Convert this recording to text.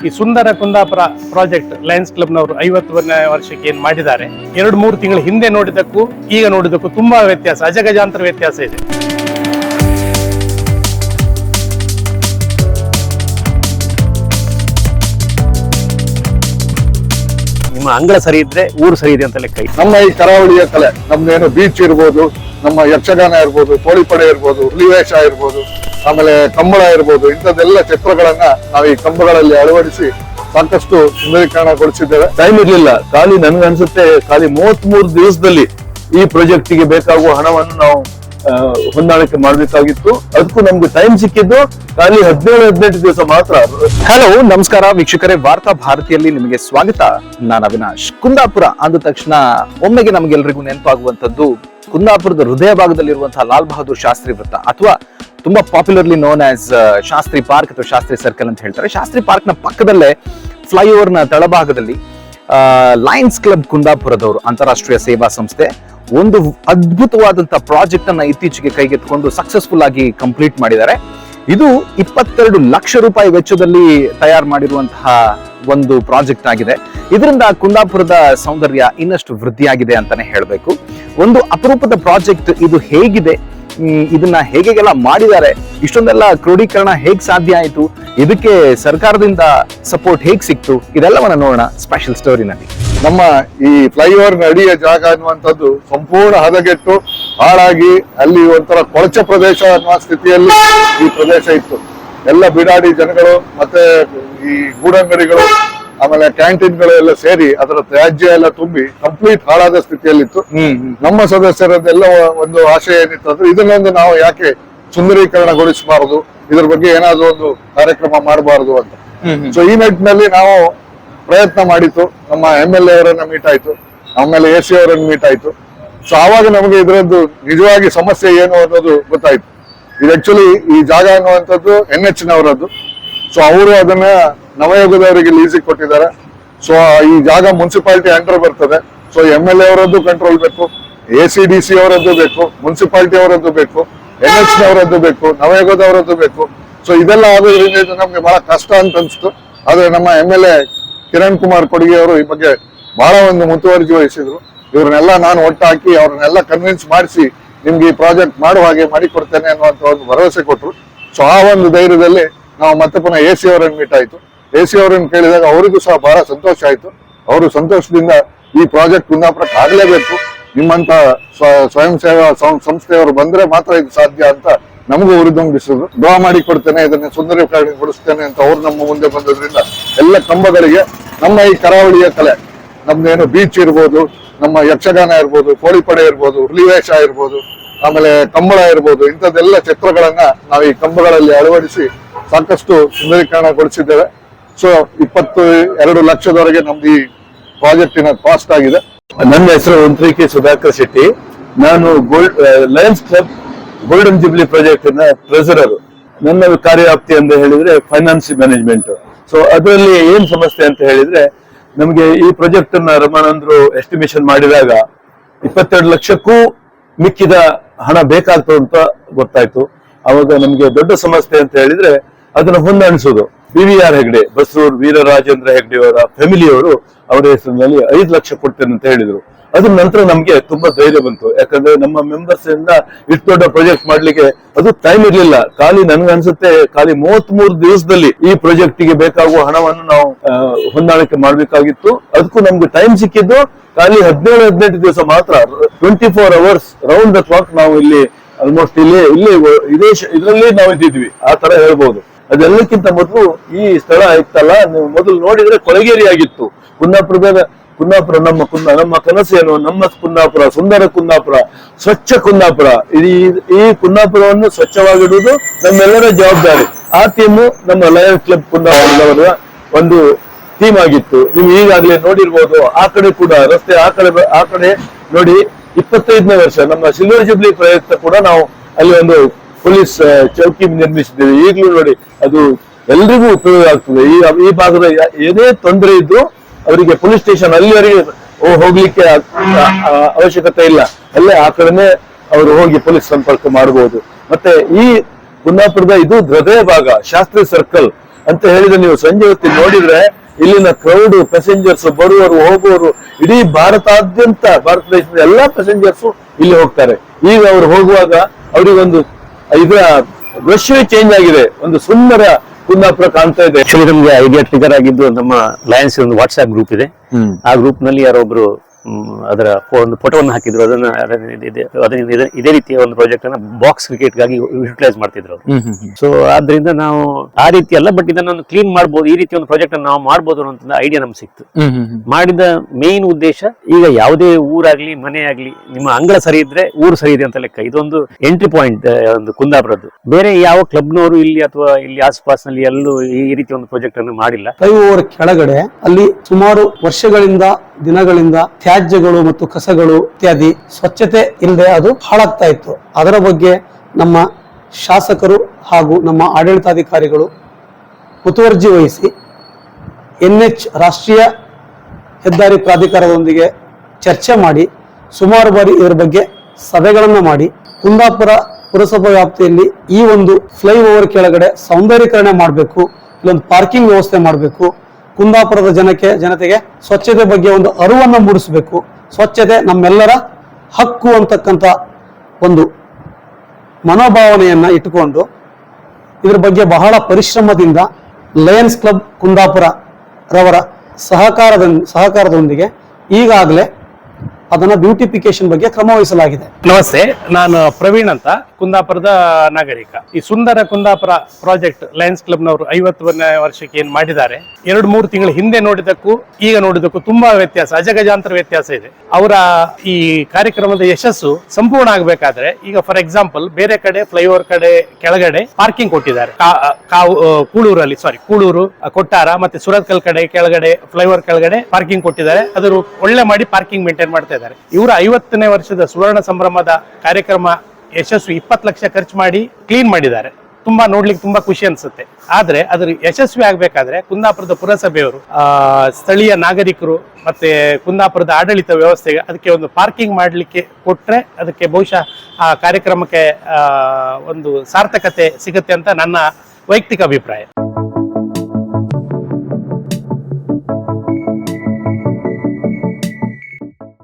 ಈ ಸುಂದರ Kundapura project Lions ಕ್ಲಬ್ನವರು ಐವತ್ತನೇ ವರ್ಷಕ್ಕೆ ಏನ್ ಮಾಡಿದ್ದಾರೆ ಎರಡು ಮೂರು ತಿಂಗಳ ಹಿಂದೆ ನೋಡಿದಕ್ಕೂ ಈಗ ನೋಡಿದಕ್ಕೂ ತುಂಬಾ ವ್ಯತ್ಯಾಸ ಅಜಗಜಾಂತರ ವ್ಯತ್ಯಾಸ ಇದೆ ನಿಮ್ಮ ಅಂಗಳ ಸರಿ ಇದ್ರೆ ಊರು ಸರಿ ಇದೆ ಅಂತ ಲೆಕ್ಕ. ನಮ್ಮ ಈ ಕರಾವಳಿಯ ಕಲೆ ನಮ್ದೇನು ಬೀಚ್ ಇರ್ಬೋದು ನಮ್ಮ ಯಕ್ಷಗಾನ ಇರ್ಬೋದು ಕೋಳಿಪಡೆ ಇರ್ಬೋದು ಹುಲಿವೇಷ ಇರ್ಬೋದು ಆಮೇಲೆ ಕಂಬಳ ಇರ್ಬೋದು, ಇಂಥದ್ದೆಲ್ಲ ಚಿತ್ರಗಳನ್ನ ನಾವು ಈ ಕಂಬಗಳಲ್ಲಿ ಅಳವಡಿಸಿ ಸಾಕಷ್ಟು ಸುಂದರೀಕರಣಗೊಳಿಸಿದ್ದೇವೆ. ಟೈಮ್ ಇರ್ಲಿಲ್ಲ, ಖಾಲಿ ನನ್ಗನ್ಸುತ್ತೆ, ಖಾಲಿ ಮೂವತ್ತ್ ಮೂರು ದಿವಸದಲ್ಲಿ ಈ ಪ್ರಾಜೆಕ್ಟ್ಗೆ ಬೇಕಾಗುವ ಹಣವನ್ನು ನಾವು ಹೊಂದಾಣಿಕೆ ಮಾಡಬೇಕಾಗಿತ್ತು. ಅದಕ್ಕೂ ನಮ್ಗೆ ಟೈಮ್ ಸಿಕ್ಕಿದ್ದು ಖಾಲಿ ಹದಿನೇಳು, ಹದಿನೆಂಟು ದಿವಸ ಮಾತ್ರ. ಹಲೋ ನಮಸ್ಕಾರ ವೀಕ್ಷಕರೇ, ವಾರ್ತಾ ಭಾರತಿಯಲ್ಲಿ ನಿಮಗೆ ಸ್ವಾಗತ. ನಾನು ಅವಿನಾಶ್. ಕುಂದಾಪುರ ಅಂದ ತಕ್ಷಣ ಒಮ್ಮೆಗೆ ನಮಗೆಲ್ಲರಿಗೂ ನೆನಪಾಗುವಂತದ್ದು ಕುಂದಾಪುರದ ಹೃದಯ ಭಾಗದಲ್ಲಿರುವಂತಹ ಲಾಲ್ ಬಹದ್ದೂರ್ ಶಾಸ್ತ್ರಿ ವೃತ್ತ, ಅಥವಾ ತುಂಬಾ popularly known as Shastri park ಅಥವಾ ಶಾಸ್ತ್ರಿ ಸರ್ಕಲ್ ಅಂತ ಹೇಳ್ತಾರೆ. ಶಾಸ್ತ್ರಿ ಪಾರ್ಕ್ನ ಪಕ್ಕದಲ್ಲೇ ಫ್ಲೈಓವರ್ನ ತಳಭಾಗದಲ್ಲಿ ಲಯನ್ಸ್ ಕ್ಲಬ್ ಕುಂದಾಪುರದವರು, ಅಂತಾರಾಷ್ಟ್ರೀಯ ಸೇವಾ ಸಂಸ್ಥೆ, ಒಂದು ಅದ್ಭುತವಾದಂತಹ ಪ್ರಾಜೆಕ್ಟ್ ಅನ್ನ ಇತ್ತೀಚೆಗೆ ಕೈಗೆತ್ತಿಕೊಂಡು ಸಕ್ಸಸ್ಫುಲ್ ಆಗಿ ಕಂಪ್ಲೀಟ್ ಮಾಡಿದ್ದಾರೆ. ಇದು ಇಪ್ಪತ್ತೆರಡು ಲಕ್ಷ ರೂಪಾಯಿ ವೆಚ್ಚದಲ್ಲಿ ತಯಾರು ಮಾಡಿರುವಂತಹ ಒಂದು ಪ್ರಾಜೆಕ್ಟ್ ಆಗಿದೆ. ಇದರಿಂದ ಕುಂದಾಪುರದ ಸೌಂದರ್ಯ ಇನ್ನಷ್ಟು ವೃದ್ಧಿಯಾಗಿದೆ ಅಂತಾನೆ ಹೇಳಬೇಕು. ಒಂದು ಅಪರೂಪದ ಪ್ರಾಜೆಕ್ಟ್ ಇದು ಹೇಗಿದೆ? ಇದನ್ನ ಹೇಗೆಲ್ಲ ಮಾಡಿದ್ದಾರೆ, ಇಷ್ಟೊಂದೆಲ್ಲ ಕ್ರೋಢೀಕರಣ ಹೇಗ್ ಸಾಧ್ಯ ಆಯಿತು, ಇದಕ್ಕೆ ಸರ್ಕಾರದಿಂದ ಸಪೋರ್ಟ್ ಹೇಗ್ ಸಿಕ್ತು, ಇದೆಲ್ಲವನ್ನ ನೋಡೋಣ ಸ್ಪೆಷಲ್ ಸ್ಟೋರಿನಲ್ಲಿ ನಮ್ಮ ಈ ಫ್ಲೈಓವರ್ ಅಡಿಯ ಜಾಗ ಅನ್ನುವಂಥದ್ದು ಸಂಪೂರ್ಣ ಹದಗೆಟ್ಟು, ಹಾಳಾಗಿ ಅಲ್ಲಿ ಒಂಥರ ಕೊಳಚೆ ಪ್ರದೇಶ ಅನ್ನುವ ಸ್ಥಿತಿಯಲ್ಲಿ ಈ ಪ್ರದೇಶ ಇತ್ತು. ಎಲ್ಲ ಬಿಡಾಡಿ ಜನಗಳು ಮತ್ತೆ ಈ ಗೂಡಂಗಡಿಗಳು ಆಮೇಲೆ ಕ್ಯಾಂಟೀನ್ ಗಳೆಲ್ಲ ಸೇರಿ ಅದರ ತ್ಯಾಜ್ಯ ಎಲ್ಲ ತುಂಬಿ ಕಂಪ್ಲೀಟ್ ಹಾಳಾದ ಸ್ಥಿತಿಯಲ್ಲಿತ್ತು. ನಮ್ಮ ಸದಸ್ಯರದೆಲ್ಲ ಒಂದು ಆಶಯ ಏನಿತ್ತು ಅಂದ್ರೆ ಇದನ್ನೊಂದು ನಾವು ಯಾಕೆ ಸುಂದರೀಕರಣಗೊಳಿಸಬಾರದು? ಇದ್ರ ಬಗ್ಗೆ ಏನಾದ್ರೂ ಒಂದು ಕಾರ್ಯಕ್ರಮ ಮಾಡಬಾರದು ಅಂತ. ಸೊ ಈ ನಿಟ್ಟಿನಲ್ಲಿ ನಾವು ಪ್ರಯತ್ನ ಮಾಡಿತ್ತು. ನಮ್ಮ ಎಂ ಎಲ್ ಎ ಅವರನ್ನ ಮೀಟ್ ಆಯ್ತು. ಆಮೇಲೆ ಎ ಸಿ ಅವರನ್ನ ಮೀಟ್ ಆಯ್ತು. ಸೊ ಆವಾಗ ನಮಗೆ ಇದರದ್ದು ನಿಜವಾಗಿ ಸಮಸ್ಯೆ ಏನು ಅನ್ನೋದು ಗೊತ್ತಾಯ್ತು. ಇದು ಆಕ್ಚುಲಿ ಈ ಜಾಗ ಅನ್ನುವಂಥದ್ದು ಎನ್ ಎಚ್ ನವರದ್ದು. ಸೊ ಅವರು ಅದನ್ನ ನವಯುಗದವರಿಗೆ ಲೀಸಿಗೆ ಕೊಟ್ಟಿದ್ದಾರೆ. ಸೊ ಈ ಜಾಗ ಮುನ್ಸಿಪಾಲಿಟಿ ಅಂಡರ್ ಬರ್ತದೆ. ಸೊ ಎಂ ಎಲ್ ಎ ಅವರದ್ದು ಕಂಟ್ರೋಲ್ ಬೇಕು ಎ ಸಿ ಡಿ ಸಿ ಅವರದ್ದು ಬೇಕು ಮುನ್ಸಿಪಾಲಿಟಿ ಅವರದ್ದು ಬೇಕು ಎನ್ ಎಚ್ ಅವರದ್ದು ಬೇಕು, ನವಯುಗದವರದ್ದು ಬೇಕು. ಸೊ ಇದೆಲ್ಲ ಆಗೋದ್ರಿಂದ ಇದು ನಮ್ಗೆ ಬಹಳ ಕಷ್ಟ ಅಂತ ಅನ್ಸ್ತು. ಆದ್ರೆ ನಮ್ಮ M L A Kiran Kumar Kodgi ಅವರು ಈ ಬಗ್ಗೆ ಬಹಳ ಒಂದು ಮುತುವರ್ಜಿ ವಹಿಸಿದ್ರು. ಇವ್ರನ್ನೆಲ್ಲ ನಾನು ಒಟ್ಟಾಕಿ ಅವ್ರನ್ನೆಲ್ಲ ಕನ್ವಿನ್ಸ್ ಮಾಡಿಸಿ ನಿಮ್ಗೆ ಈ ಪ್ರಾಜೆಕ್ಟ್ ಮಾಡುವ ಹಾಗೆ ಮಾಡಿಕೊಡ್ತೇನೆ ಅನ್ನುವಂತ ಒಂದು ಭರವಸೆ ಕೊಟ್ರು. ಸೊ ಆ ಒಂದು ಧೈರ್ಯದಲ್ಲಿ ನಾವು ಮತ್ತೆ ಪುನಃ ಎ ಸಿ ಅವರನ್ನು ಮೀಟ್ ಆಯ್ತು. ಸಿ ಅವರನ್ನು ಕೇಳಿದಾಗ ಅವರಿಗೂ ಸಹ ಬಹಳ ಸಂತೋಷ ಆಯಿತು. ಅವರು ಸಂತೋಷದಿಂದ ಈ ಪ್ರಾಜೆಕ್ಟ್ ಕುಂದಾಪುರಕ್ಕೆ ಆಗಲೇಬೇಕು. ನಿಮ್ಮಂತ ಸ್ವ- ಸ್ವಯಂ ಸೇವಾ ಸಂಸ್ಥೆಯವರು ಬಂದ್ರೆ ಮಾತ್ರ ಇದು ಸಾಧ್ಯ ಅಂತ ನಮಗೂ ಉರಿದುಂಬಿಸಿದ್ರು ಡ್ರಾ ಮಾಡಿ ಕೊಡ್ತೇನೆ, ಇದನ್ನ ಸುಂದರೀಕರಣಗೊಳಿಸ್ತೇನೆ ಅಂತ ಅವ್ರು ನಮ್ಮ ಮುಂದೆ ಬಂದದ್ರಿಂದ ಎಲ್ಲ ಕಂಬಗಳಿಗೆ ನಮ್ಮ ಈ ಕರಾವಳಿಯ ಕಲೆ, ನಮ್ದೇನು ಬೀಚ್ ಇರ್ಬೋದು, ನಮ್ಮ ಯಕ್ಷಗಾನ ಇರ್ಬೋದು, ಕೋಳಿಪಡೆ ಇರ್ಬೋದು, ಹುಲಿವೇಷ ಇರ್ಬೋದು, ಆಮೇಲೆ ಕಂಬಳ ಇರ್ಬೋದು, ಇಂಥದ್ದೆಲ್ಲ ಚಿತ್ರಗಳನ್ನ ನಾವು ಈ ಕಂಬಗಳಲ್ಲಿ ಅಳವಡಿಸಿ ಸಾಕಷ್ಟು ಸುಂದರೀಕರಣಗೊಳಿಸಿದ್ದೇವೆ ಸೊ, ಇಪ್ಪತ್ತು ಎರಡು ಲಕ್ಷದವರೆಗೆ ನಮ್ದು ಈ ಪ್ರಾಜೆಕ್ಟಿನ ಕಾಸ್ಟ್ ಆಗಿದೆ. ನನ್ನ ಹೆಸರು ಒಂತ್ರಿಕೆ ಸುಧಾಕರ್ ಶೆಟ್ಟಿ. ನಾನು gold lions club golden jubilee project treasurer ನನ್ನ ಕಾರ್ಯವ್ಯಾಪ್ತಿ ಅಂತ ಹೇಳಿದ್ರೆ ಫೈನಾನ್ಸ್ ಮ್ಯಾನೇಜ್ಮೆಂಟ್ ಸೊ ಅದರಲ್ಲಿ ಏನ್ ಸಮಸ್ಯೆ ಅಂತ ಹೇಳಿದ್ರೆ, ನಮಗೆ ಈ ಪ್ರಾಜೆಕ್ಟ್ ಅನ್ನ ರಮಾನಂದ್ರು ಎಸ್ಟಿಮೇಶನ್ ಮಾಡಿದಾಗ ಇಪ್ಪತ್ತೆರಡು ಲಕ್ಷಕ್ಕೂ ಮಿಕ್ಕಿದ ಹಣ ಬೇಕಾಗ್ತದೆ ಅಂತ ಗೊತ್ತಾಯ್ತು. ಅವಾಗ ನಮಗೆ ದೊಡ್ಡ ಸಮಸ್ಯೆ ಅಂತ ಹೇಳಿದ್ರೆ ಅದನ್ನ ಹೊಂದಾಣಿಸೋದು. P V R Hegde Basrur Veerarajendra Hegde ಅವರ ಫ್ಯಾಮಿಲಿಯವರು ಅವರ ಹೆಸರಿನಲ್ಲಿ ಐದು ಲಕ್ಷ ಕೊಡ್ತೇನೆ ಅಂತ ಹೇಳಿದ್ರು. ಅದ್ರ ನಂತರ ನಮ್ಗೆ ತುಂಬಾ ಧೈರ್ಯ ಬಂತು. ಯಾಕಂದ್ರೆ ನಮ್ಮ ಮೆಂಬರ್ಸ್ ಇಂದ ಇಷ್ಟು ದೊಡ್ಡ ಪ್ರಾಜೆಕ್ಟ್ ಮಾಡ್ಲಿಕ್ಕೆ ಅದು ಟೈಮ್ ಇರ್ಲಿಲ್ಲ. ಖಾಲಿ ನನ್ಗನ್ಸುತ್ತೆ ಖಾಲಿ ಮೂವತ್ ಮೂರು ದಿವಸದಲ್ಲಿ ಈ ಪ್ರಾಜೆಕ್ಟ್ಗೆ ಬೇಕಾಗುವ ಹಣವನ್ನು ನಾವು ಹೊಂದಾಣಿಕೆ ಮಾಡ್ಬೇಕಾಗಿತ್ತು. ಅದಕ್ಕೂ ನಮ್ಗೆ ಟೈಮ್ ಸಿಕ್ಕಿದ್ದು ಖಾಲಿ ಹದಿನೇಳು, ಹದಿನೆಂಟು ದಿವಸ ಮಾತ್ರ twenty four hours round the clock ನಾವು ಇಲ್ಲಿ ಆಲ್ಮೋಸ್ಟ್ ಇಲ್ಲಿ ಇಲ್ಲಿ, ಇದೇ ಇದರಲ್ಲಿ ನಾವು ಇದ್ದಿದ್ವಿ. ಆ ತರ ಹೇಳ್ಬೋದು. ಅದೆಲ್ಲಕ್ಕಿಂತ ಮೊದಲು ಈ ಸ್ಥಳ ಇತ್ತಲ್ಲ, ನೀವು ಮೊದಲು ನೋಡಿದ್ರೆ ಕೊಳಗೇರಿ ಆಗಿತ್ತು ಕುಂದಾಪುರದ ಕುಂದಾಪುರ ನಮ್ಮ ಕುಂದ, ನಮ್ಮ ಕನಸೇನು ನಮ್ಮ ಕುಂದಾಪುರ, ಸುಂದರ ಕುಂದಾಪುರ, ಸ್ವಚ್ಛ ಕುಂದಾಪುರ. ಈ ಈ ಕುಂದಾಪುರವನ್ನು ಸ್ವಚ್ಛವಾಗಿಡುವುದು ನಮ್ಮೆಲ್ಲರ ಜವಾಬ್ದಾರಿ. ಆ ಟೀಮು ನಮ್ಮ ಲಯನ್ಸ್ ಕ್ಲಬ್ ಕುಂದಾಪುರದವರ ಒಂದು ಟೀಮ್ ಆಗಿತ್ತು. ನೀವು ಈಗಾಗಲೇ ನೋಡಿರ್ಬೋದು, ಆ ಕಡೆ ಕೂಡ, ರಸ್ತೆ ಆ ಕಡೆ ಆ ಕಡೆ ನೋಡಿ, ಇಪ್ಪತ್ತೈದನೇ ವರ್ಷ, ನಮ್ಮ ಸಿಲ್ವರ್ ಜುಬ್ಲಿ ಪ್ರಯುಕ್ತ ಕೂಡ ನಾವು ಅಲ್ಲಿ ಒಂದು ಪೊಲೀಸ್ ಚೌಕಿ ನಿರ್ಮಿಸಿದ್ದೇವೆ. ಈಗಲೂ ನೋಡಿ, ಅದು ಎಲ್ರಿಗೂ ಉಪಯೋಗ ಆಗ್ತದೆ. ಈ ಭಾಗದ ಏನೇ ತೊಂದರೆ ಇದ್ದು ಅವರಿಗೆ ಪೊಲೀಸ್ ಸ್ಟೇಷನ್ ಅಲ್ಲಿವರೆಗೆ ಹೋಗ್ಲಿಕ್ಕೆ ಅವಶ್ಯಕತೆ ಇಲ್ಲ. ಅಲ್ಲೇ ಆ ಕಡೆನೆ ಅವರು ಹೋಗಿ ಪೊಲೀಸ್ ಸಂಪರ್ಕ ಮಾಡಬಹುದು ಮತ್ತೆ ಈ ಕುಂದಾಪುರದ ಇದು ಹೃದಯ ಭಾಗ, ಶಾಸ್ತ್ರಿ ಸರ್ಕಲ್ ಅಂತ ಹೇಳಿದ್ರೆ ನೀವು ಸಂಜೆ ಹೊತ್ತಿ ನೋಡಿದ್ರೆ ಇಲ್ಲಿನ ಕ್ರೌಡ್ ಪ್ಯಾಸೆಂಜರ್ಸ್ ಬರುವವರು, ಹೋಗುವವರು, ಇಡೀ ಭಾರತಾದ್ಯಂತ, ಭಾರತ ದೇಶದ ಎಲ್ಲಾ ಪ್ಯಾಸೆಂಜರ್ಸ್ ಇಲ್ಲಿ ಹೋಗ್ತಾರೆ. ಈಗ ಅವ್ರು ಹೋಗುವಾಗ ಅವರಿಗೊಂದು ಇದರ ದೃಶ್ಯವೇ ಚೇಂಜ್ ಆಗಿದೆ. ಒಂದು ಸುಂದರ ಕುಂದಾಪುರ ಕಾಣ್ತಾ ಇದೆ. ಆಕ್ಚುಲಿ ನಮ್ಗೆ ಐಡಿಯಾ ಟ್ರಿಗರ್ ಆಗಿದ್ದು ನಮ್ಮ ಲಯನ್ಸ್ ಒಂದು ವಾಟ್ಸ್ಆಪ್ ಗ್ರೂಪ್ ಇದೆ. ಆ ಗ್ರೂಪ್ನಲ್ಲಿ ಯಾರೊಬ್ರು ಅದರ ಒಂದು ಫೋಟೋವನ್ನು ಹಾಕಿದ್ರು. ಅದನ್ನ ಅದನ್ನ ಇದೆ- ರೀತಿಯ ಒಂದು ಪ್ರಾಜೆಕ್ಟ್ ಅನ್ನ ಬಾಕ್ಸ್ ಕ್ರಿಕೆಟ್ಗಾಗಿ ಯುಟಿಲೈಸ್ ಮಾಡ್ತಿದ್ರು ಅವರು. ಸೊ ಆದ್ರಿಂದ ನಾವು ಆ ರೀತಿ ಅಲ್ಲ ಬಟ್ ಇದನ್ನ ಕ್ಲೀನ್ ಮಾಡಬಹುದು ಈ ರೀತಿ ಒಂದು ಪ್ರಾಜೆಕ್ಟ್ ಅನ್ನು ನಾವು ಮಾಡಬಹುದು ಅನ್ನೋ ಐಡಿಯಾ ನಮ್ಗೆ ಸಿಕ್ತು. ಮಾಡಿದ ಮೇನ್ ಉದ್ದೇಶ ಈಗ ಯಾವುದೇ ಊರಾಗ್ಲಿ ಮನೆ ಆಗ್ಲಿ ನಿಮ್ಮ ಅಂಗಳ ಸರಿ ಇದ್ರೆ ಊರು ಸರಿ ಇದೆ ಅಂತ ಲೆಕ್ಕ. ಇದೊಂದು ಎಂಟ್ರಿ ಪಾಯಿಂಟ್ ಒಂದು ಕುಂದಾಪುರದ್ದು. ಬೇರೆ ಯಾವ ಕ್ಲಬ್ನವರು ಇಲ್ಲಿ ಅಥವಾ ಇಲ್ಲಿ ಆಸ್ಪಾಸ್ನಲ್ಲಿ ಎಲ್ಲೂ ಈ ರೀತಿ ಒಂದು ಪ್ರಾಜೆಕ್ಟ್ ಅನ್ನು ಮಾಡಿಲ್ಲ. ಫ್ಲೈಓವರ್ ಕೆಳಗಡೆ ಅಲ್ಲಿ ಸುಮಾರು ವರ್ಷಗಳಿಂದ ದಿನಗಳಿಂದ ತ್ಯಾಜ್ಯಗಳು ಮತ್ತು ಕಸಗಳು ಇತ್ಯಾದಿ ಸ್ವಚ್ಛತೆ ಇಲ್ಲದೆ ಅದು ಹಾಳಾಗ್ತಾ ಇತ್ತು. ಅದರ ಬಗ್ಗೆ ನಮ್ಮ ಶಾಸಕರು ಹಾಗೂ ನಮ್ಮ ಆಡಳಿತಾಧಿಕಾರಿಗಳು ಮುತುವರ್ಜಿ ವಹಿಸಿ ಎನ್ ಎಚ್ ರಾಷ್ಟ್ರೀಯ ಹೆದ್ದಾರಿ ಪ್ರಾಧಿಕಾರದೊಂದಿಗೆ ಚರ್ಚೆ ಮಾಡಿ, ಸುಮಾರು ಬಾರಿ ಇದರ ಬಗ್ಗೆ ಸಭೆಗಳನ್ನು ಮಾಡಿ, ಕುಂದಾಪುರ ಪುರಸಭಾ ವ್ಯಾಪ್ತಿಯಲ್ಲಿ ಈ ಒಂದು ಫ್ಲೈಓವರ್ ಕೆಳಗಡೆ ಸೌಂದರ್ಯೀಕರಣ ಮಾಡಬೇಕು, ಇಲ್ಲೊಂದು ಪಾರ್ಕಿಂಗ್ ವ್ಯವಸ್ಥೆ ಮಾಡಬೇಕು ಕುಂದಾಪುರದ ಜನಕ್ಕೆ, ಜನತೆಗೆ ಸ್ವಚ್ಛತೆ ಬಗ್ಗೆ ಒಂದು ಅರಿವನ್ನು ಮೂಡಿಸಬೇಕು. ಸ್ವಚ್ಛತೆ ನಮ್ಮೆಲ್ಲರ ಹಕ್ಕು ಅಂತಕ್ಕಂಥ ಒಂದು ಮನೋಭಾವನೆಯನ್ನು ಇಟ್ಟುಕೊಂಡು ಇದ್ರ ಬಗ್ಗೆ ಬಹಳ ಪರಿಶ್ರಮದಿಂದ ಲಯನ್ಸ್ ಕ್ಲಬ್ ಕುಂದಾಪುರ ರವರ ಸಹಕಾರದ, ಸಹಕಾರದೊಂದಿಗೆ ಈಗಾಗಲೇ ಅದನ್ನ ಬ್ಯೂಟಿಫಿಕೇಶನ್ ಬಗ್ಗೆ ಕ್ರಮ ವಹಿಸಲಾಗಿದೆ ನಮಸ್ತೆ, ನಾನು ಪ್ರವೀಣ್ ಅಂತ, ಕುಂದಾಪುರದ ನಾಗರಿಕ. ಈ ಸುಂದರ ಕುಂದಾಪುರ ಪ್ರಾಜೆಕ್ಟ್ ಲಯನ್ಸ್ ಕ್ಲಬ್ನವರು ಐವತ್ತನೇ ವರ್ಷಕ್ಕೆ ಏನ್ ಮಾಡಿದ್ದಾರೆ, ಎರಡು ಮೂರು ತಿಂಗಳ ಹಿಂದೆ ನೋಡಿದಕ್ಕೂ ಈಗ ನೋಡಿದಕ್ಕೂ ತುಂಬಾ ವ್ಯತ್ಯಾಸ, ಅಜಗಜಾಂತರ ವ್ಯತ್ಯಾಸ ಇದೆ. ಅವರ ಈ ಕಾರ್ಯಕ್ರಮದ ಯಶಸ್ಸು ಸಂಪೂರ್ಣ ಆಗಬೇಕಾದ್ರೆ, ಈಗ ಫಾರ್ ಎಕ್ಸಾಂಪಲ್ ಬೇರೆ ಕಡೆ ಫ್ಲೈಓವರ್ ಕಡೆ, ಕೆಳಗಡೆ ಪಾರ್ಕಿಂಗ್ ಕೊಟ್ಟಿದ್ದಾರೆ. ಕೂಳೂರಲ್ಲಿ ಸಾರಿ ಕೂಳೂರು ಕೊಟ್ಟಾರ, ಮತ್ತೆ ಸುರತ್ಕಲ್ ಕಡೆ, ಕೆಳಗಡೆ ಫ್ಲೈಓವರ್ ಕೆಳಗಡೆ ಪಾರ್ಕಿಂಗ್ ಕೊಟ್ಟಿದ್ದಾರೆ. ಅದ್ರ ಒಳ್ಳೆ ಮಾಡಿ ಪಾರ್ಕಿಂಗ್ ಮೇಂಟೈನ್ ಮಾಡ್ತಾ ಇದ್ದಾರೆ. ಇವರ ಐವತ್ತನೇ ವರ್ಷದ ಸುವರ್ಣ ಸಂಭ್ರಮದ ಕಾರ್ಯಕ್ರಮ ಯಶಸ್ವಿ ಇಪ್ಪತ್ತು ಲಕ್ಷ ಖರ್ಚು ಮಾಡಿ ಕ್ಲೀನ್ ಮಾಡಿದ್ದಾರೆ. ತುಂಬಾ ನೋಡ್ಲಿಕ್ಕೆ ತುಂಬಾ ಖುಷಿ ಅನ್ಸುತ್ತೆ. ಆದ್ರೆ ಅದ್ರ ಯಶಸ್ವಿ ಆಗ್ಬೇಕಾದ್ರೆ ಕುಂದಾಪುರದ ಪುರಸಭೆಯವರು ಆ, ಸ್ಥಳೀಯ ನಾಗರಿಕರು ಮತ್ತೆ ಕುಂದಾಪುರದ ಆಡಳಿತ ವ್ಯವಸ್ಥೆಗೆ ಅದಕ್ಕೆ ಒಂದು ಪಾರ್ಕಿಂಗ್ ಮಾಡಲಿಕ್ಕೆ ಕೊಟ್ರೆ ಅದಕ್ಕೆ ಬಹುಶಃ ಆ ಕಾರ್ಯಕ್ರಮಕ್ಕೆ ಒಂದು ಸಾರ್ಥಕತೆ ಸಿಗುತ್ತೆ ಅಂತ ನನ್ನ ವೈಯಕ್ತಿಕ ಅಭಿಪ್ರಾಯ.